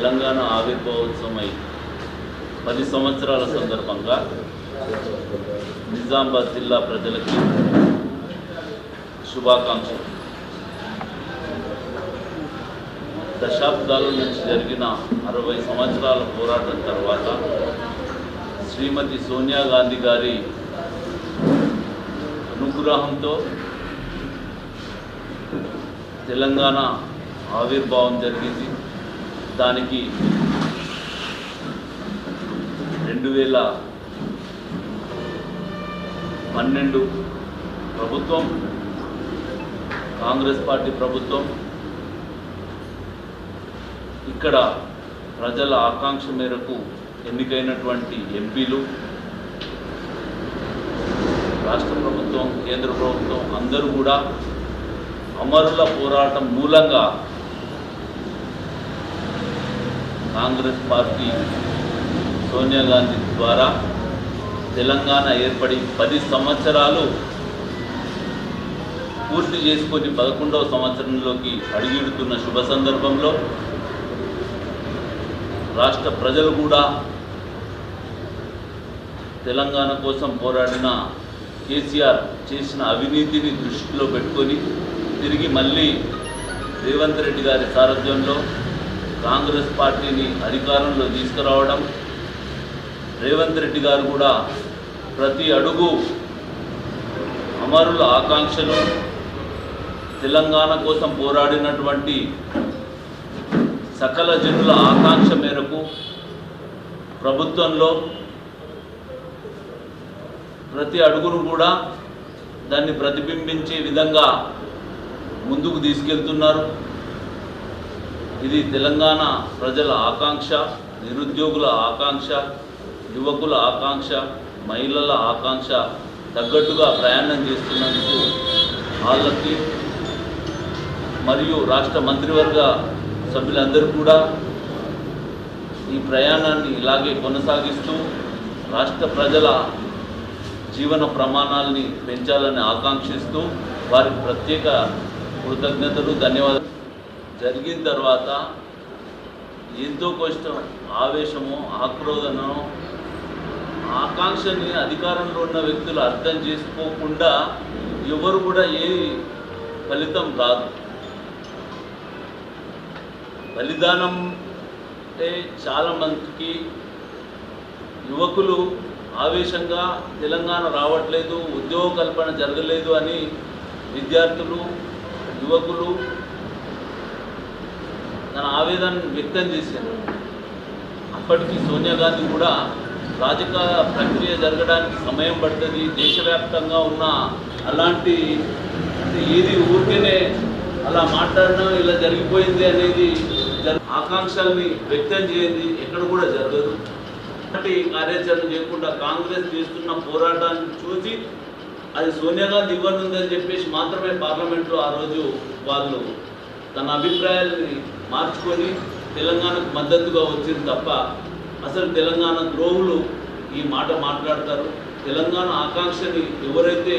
తెలంగాణ ఆవిర్భావోత్సవమై పది సంవత్సరాల సందర్భంగా నిజామాబాద్ జిల్లా ప్రజలకి శుభాకాంక్షలు. దశాబ్దాల నుంచి జరిగిన అరవై సంవత్సరాల పోరాటం తర్వాత శ్రీమతి సోనియా గాంధీ గారి అనుగ్రహంతో తెలంగాణ ఆవిర్భావం జరిగింది. దానికి రెండు వేల పన్నెండు ప్రభుత్వం కాంగ్రెస్ పార్టీ ప్రభుత్వం ఇక్కడ ప్రజల ఆకాంక్ష మేరకు ఎన్నికైనటువంటి ఎంపీలు రాష్ట్ర ప్రభుత్వం కేంద్ర ప్రభుత్వం అందరూ కూడా అమరుల పోరాటం మూలంగా కాంగ్రెస్ పార్టీ సోనియా గాంధీ ద్వారా తెలంగాణ ఏర్పడి పది సంవత్సరాలు పూర్తి చేసుకొని పదకొండవ సంవత్సరంలోకి అడుగుడుతున్న శుభ సందర్భంలో రాష్ట్ర ప్రజలు కూడా తెలంగాణ కోసం పోరాడిన కేసీఆర్ చేసిన అవినీతిని దృష్టిలో పెట్టుకొని తిరిగి మళ్ళీ రేవంత్ రెడ్డి గారి సారథ్యంలో కాంగ్రెస్ పార్టీని అధికారంలో తీసుకురావడం రేవంత్ రెడ్డి గారు కూడా ప్రతి అడుగు అమరుల ఆకాంక్షలు తెలంగాణ కోసం పోరాడినటువంటి సకల జనుల ఆకాంక్ష మేరకు ప్రభుత్వంలో ప్రతి అడుగును కూడా దాన్ని ప్రతిబింబించే విధంగా ముందుకు తీసుకెళ్తున్నారు. ఇది తెలంగాణ ప్రజల ఆకాంక్ష నిరుద్యోగుల ఆకాంక్ష యువకుల ఆకాంక్ష మహిళల ఆకాంక్ష తగ్గట్టుగా ప్రయాణం చేస్తున్నందుకు వాళ్ళకి మరియు రాష్ట్ర మంత్రివర్గ సభ్యులందరూ కూడా ఈ ప్రయాణాన్ని ఇలాగే కొనసాగిస్తూ రాష్ట్ర ప్రజల జీవన ప్రమాణాలని పెంచాలని ఆకాంక్షిస్తూ వారికి ప్రత్యేక కృతజ్ఞతలు ధన్యవాదాలు. జరిగిన తర్వాత ఎంతో కష్టం ఆవేశము ఆక్రోధనము ఆకాంక్షని అధికారంలో ఉన్న వ్యక్తులు అర్థం చేసుకోకుండా ఎవరు కూడా ఏ ఫలితం రాదు. బలిదానం అంటే చాలా మందికి యువకులు ఆవేశంగా తెలంగాణ రావట్లేదు ఉద్యోగ కల్పన జరగలేదు అని విద్యార్థులు యువకులు తన ఆవేదనను వ్యక్తం చేశారు. అప్పటికి సోనియా గాంధీ కూడా రాజకీయ ప్రక్రియ జరగడానికి సమయం పడుతుంది. దేశవ్యాప్తంగా ఉన్న అలాంటి ఏది ఊరికేనే అలా మాట్లాడడం ఇలా జరిగిపోయింది అనేది ఆకాంక్షల్ని వ్యక్తం చేయండి ఎక్కడ కూడా జరగదు. అలాంటి కార్యాచరణ చేయకుండా కాంగ్రెస్ చేస్తున్న పోరాటాన్ని చూసి అది సోనియా గాంధీ ఇవ్వనుందని చెప్పేసి మాత్రమే పార్లమెంట్లో ఆ రోజు వాళ్ళు తన అభిప్రాయాల్ని మార్చుకొని తెలంగాణకు మద్దతుగా వచ్చింది తప్ప అసలు తెలంగాణ ద్రోహులు ఈ మాట మాట్లాడతారు. తెలంగాణ ఆకాంక్షని ఎవరైతే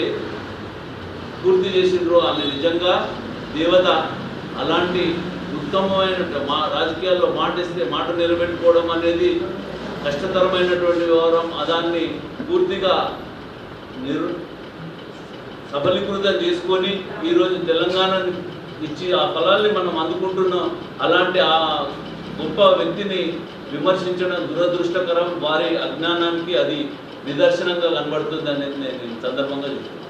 పూర్తి చేసిండ్రో వాళ్ళు నిజంగా దేవత అలాంటి ఉత్తమమైన మా రాజకీయాల్లో మాట ఇస్తే మాట నిలబెట్టుకోవడం అనేది కష్టతరమైనటువంటి వ్యవహారం. దాన్ని పూర్తిగా నిరు సఫలీకృతం చేసుకొని ఈరోజు తెలంగాణని ఇచ్చి ఆ ఫలాల్ని మనం అందుకుంటున్నాం. అలాంటి ఆ గొప్ప వ్యక్తిని విమర్శించడం దురదృష్టకరం. వారి అజ్ఞానానికి అది నిదర్శనంగా కనబడుతుంది అనేది నేను సందర్భంగా చెప్తున్నాను.